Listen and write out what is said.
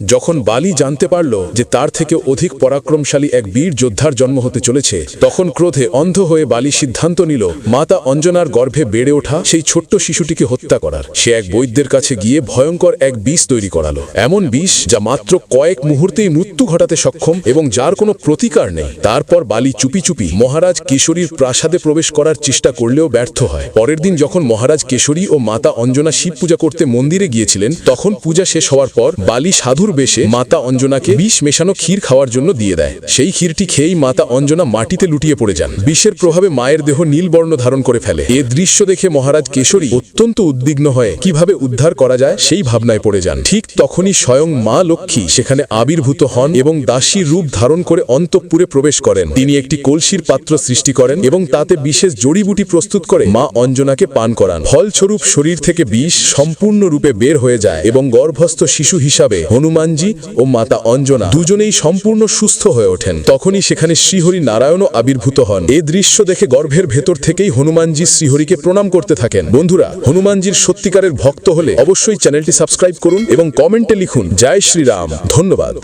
যখন বালি জানতে পারল যে তার থেকে অধিক পরাক্রমশালী এক বীর যোদ্ধার জন্ম হতে চলেছে, তখন ক্রোধে অন্ধ হয়ে বালি সিদ্ধান্ত নিল, মাতা অঞ্জনার গর্ভে বেড়ে ওঠা সেই ছোট্ট শিশুটিকে হত্যা করার। সে এক বৈদ্যের কাছে গিয়ে ভয়ঙ্কর এক বিষ তৈরি করালো। এমন বিষ যা মাত্র কয়েক মুহূর্তেই মৃত্যু ঘটাতে সক্ষম এবং যার কোনো প্রতিকার নেই। তারপর বালি চুপি চুপি মহারাজ কেশরীর প্রাসাদে প্রবেশ করার চেষ্টা করলেও ব্যর্থ হয়। পরের দিন যখন মহারাজ কেশরী ও মাতা অঞ্জনা শিব পূজা করতে মন্দিরে গিয়েছিলেন, তখন পূজা শেষ হওয়ার পর বালি সাধুর বেশে মাতা অঞ্জনাকে বিষ মেশানো ক্ষীর খাওয়ার জন্য দিয়ে দেয়। সেই ক্ষীরটি খেয়েই মাতা অঞ্জনা মাটিতে লুটিয়ে পড়ে যান। বিষের প্রভাবে মায়ের দেহ নীলবর্ণ ধারণ করে ফেলে। এ দৃশ্য দেখে মহারাজ কেশরী অত্যন্ত উদ্বিগ্ন হয়ে কীভাবে উদ্ধার করা যায় সেই ভাবনায় পড়ে যান। ঠিক তখনই স্বয়ং মা লক্ষ্মী সেখানে আবির্ভূত হন এবং দাসীর রূপ ধারণ করে অন্তঃপুরে প্রবেশ করেন। তিনি একটি কলসির পাত্র সৃষ্টি করেন এবং তাতে বিশেষ জড়িবুটি প্রস্তুত করে মা অঞ্জনাকে পান করান। ফলস্বরূপ শরীর থেকে বিষ সম্পূর্ণরূপে বের হয়ে যায় এবং গর্ভস্থ শিশু হিসাবে হনুমানজি ও মাতা অঞ্জনা দুজনেই সম্পূর্ণ সুস্থ হয়ে ওঠেন। তখনই সেখানে শ্রীহরি নারায়ণও আবির্ভূত হন। এ দৃশ্য দেখে গর্ভের ভেতর থেকেই হনুমানজি শ্রীহরিকে প্রণাম করতে থাকেন। বন্ধুরা, হনুমানজির সত্যিকারের ভক্ত হলে অবশ্যই চ্যানেলটি সাবস্ক্রাইব করুন এবং কমেন্টে লিখুন, জয় শ্রীরাম। ধন্যবাদ।